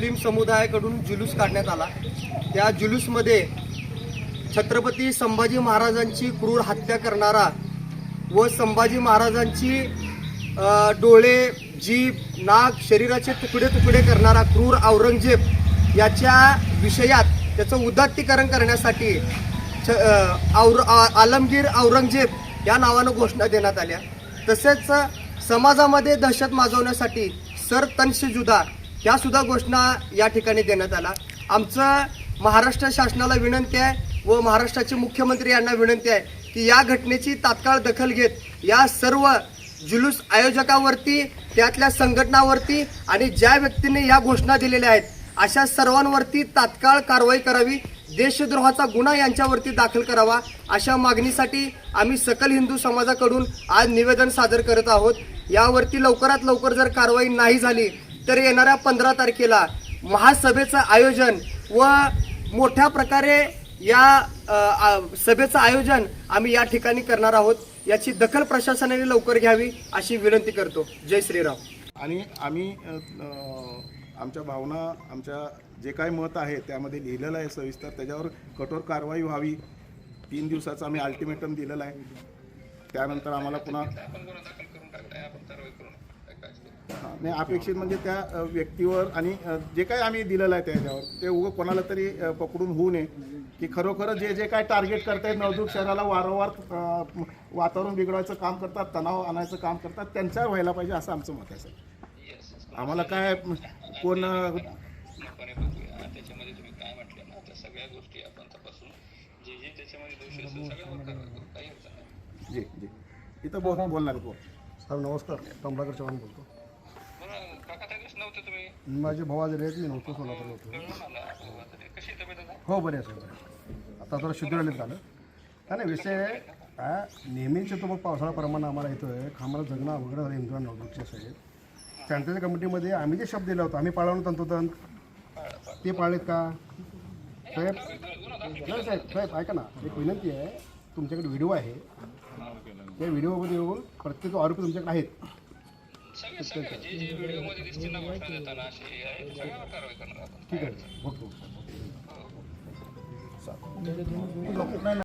मुस्लिम समुदायाकडून जुलूस काढण्यात आला. त्या जुलूसमध्ये छत्रपती संभाजी महाराजांची क्रूर हत्या करणारा व संभाजी महाराजांची डोळे जीभ नाक शरीराचे तुकडे तुकडे करणारा क्रूर औरंगजेब याच्या विषयात त्याचं उदात्तीकरण करण्यासाठी छ अ, और आलमगीर औरंगजेब या नावानं घोषणा देण्यात आल्या. तसेच समाजामध्ये दहशत माजवण्यासाठी सर तनश ह्या सुद्धा घोषणा या ठिकाणी देण्यात आला आमचं महाराष्ट्र शासनाला विनंती आहे व महाराष्ट्राचे मुख्यमंत्री यांना विनंती आहे की या घटनेची तात्काळ दखल घेत या सर्व जुलूस आयोजकावरती त्यातल्या संघटनावरती आणि ज्या व्यक्तीने या घोषणा दिलेल्या आहेत अशा सर्वांवरती तात्काळ कारवाई करावी देशद्रोहाचा गुन्हा यांच्यावरती दाखल करावा अशा मागणीसाठी आम्ही सकल हिंदू समाजाकडून आज निवेदन सादर करत आहोत. यावरती लवकरात लवकर जर कारवाई नाही झाली तर येणाऱ्या पंधरा तारखेला महासभेचं आयोजन व मोठ्या प्रकारे या सभेचं आयोजन आम्ही या ठिकाणी करणार आहोत. याची दखल प्रशासनाने लवकर घ्यावी अशी विनंती करतो. जय श्रीराम. आणि आम्ही आमच्या भावना आमच्या जे काय मत आहे त्यामध्ये लिहिलेलं आहे सविस्तर. त्याच्यावर कठोर कारवाई व्हावी. तीन दिवसाचं आम्ही अल्टिमेटम दिलेलं आहे. त्यानंतर आम्हाला पुन्हा नाही अपेक्षित म्हणजे त्या व्यक्तीवर आणि जे काय आम्ही दिलेलं आहे त्याच्यावर ते उगं कोणाला तरी पकडून होऊ नये. की खरोखर जे जे काय टार्गेट करतायत नवदुर्ग शहराला वारंवार वातावरण बिघडवायचं काम करतात तणाव आणायचं काम करतात त्यांच्यावर व्हायला पाहिजे असं आमचं मत आहे सर. आम्हाला काय कोण अ, पूर्णपणे बघूया. त्याच्यामध्ये तुम्ही काय म्हटले ना त्या सगळ्या गोष्टी आपण तपासून जे जे त्याच्यामध्ये दोषी असेल सगळ्यावर कारवाई करू काही अडचण नाही. जी जी. इथं बोल बोलणार बोल सर नमस्कार. कमलाकर चव्हाण बोलतो. तुम्ही? माझे भाऊ आलेले आहेत मी नव्हतो सोलापूर होतो. कळून कशी तब्येत आता? हो बरे आहे सर आता जरा शुद्धीरलीत झालं. काय नाही विषय काय नेहमीच येतो मग पावसाळा प्रमाण आम्हाला येतो आहे आम्हाला जगणं अवघड झालं हिंदू नवदुर्गचे साहेब सॅनिटरी कमिटीमध्ये आम्ही जे शब्द दिला होता आम्ही पाळवलं तंतोतंत? ते पाळलेत का? साहेब नाही साहेब साहेब ऐका ना. एक विनंती आहे तुमच्याकडे व्हिडिओ आहे. त्या व्हिडिओमध्ये येऊन प्रत्येक आरोपी तुमच्याकडे आहेत. सगळे सगळे जे जे व्हिडिओमध्ये दिसतील ना घोषणा देताना अशी आहे. सगळ्यावर कारवाई करणार आपण. ठीक आहे. बघतो.